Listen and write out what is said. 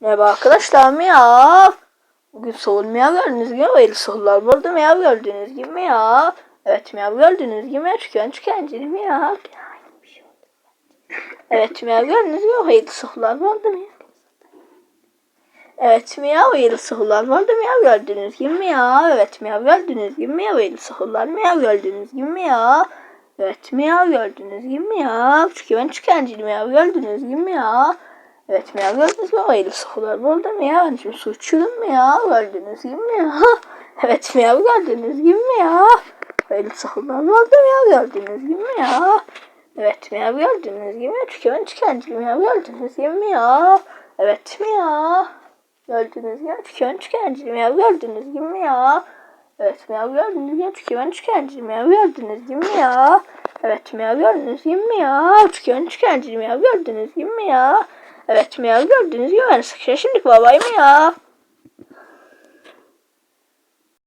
Merhaba arkadaşlar miyav. Bugün soğul miyav gördünüz gibi böyle soğullar burada miyav gördüğünüz gibi miyav. Evet miyav gördüğünüz gibi çıkan çıkancı miyav. Evet miyav gördüğünüz gibi hayırlı soğullar burada miyav. Evet miyav hayırlı soğullar burada miyav gördüğünüz gibi miyav. Evet miyav gördüğünüz gibi miyav hayırlı soğullar miyav gördüğünüz gibi miyav. Evet miyav gördüğünüz gibi miyav. Çünkü ben çıkancı miyav gördüğünüz gibi miyav. Evet miyav gördünüz mü? Hayırlı sorular buldu mu ya? Şimdi su içiyorum mu ya? Gördünüz gibi mi ya? Evet miyav gördünüz gibi mi ya? Hayırlı sorular buldu mu ya? Gördünüz gibi mi ya? Evet miyav gördünüz gibi mi? Çünkü ben çıkancı miyav gördünüz gibi mi ya? Evet mi ya? Gördünüz gibi mi? Çünkü ben çıkancı miyav gördünüz gibi mi ya? Evet miyav gördünüz gibi mi? Çünkü ben çıkancı miyav gördünüz gibi mi ya? Evet miyav gördünüz gibi mi ya? Çünkü ben çıkancı miyav gördünüz gibi mi ya? Evet miyav gördüğünüz gibi ben sıkışa şimdi babayım ya.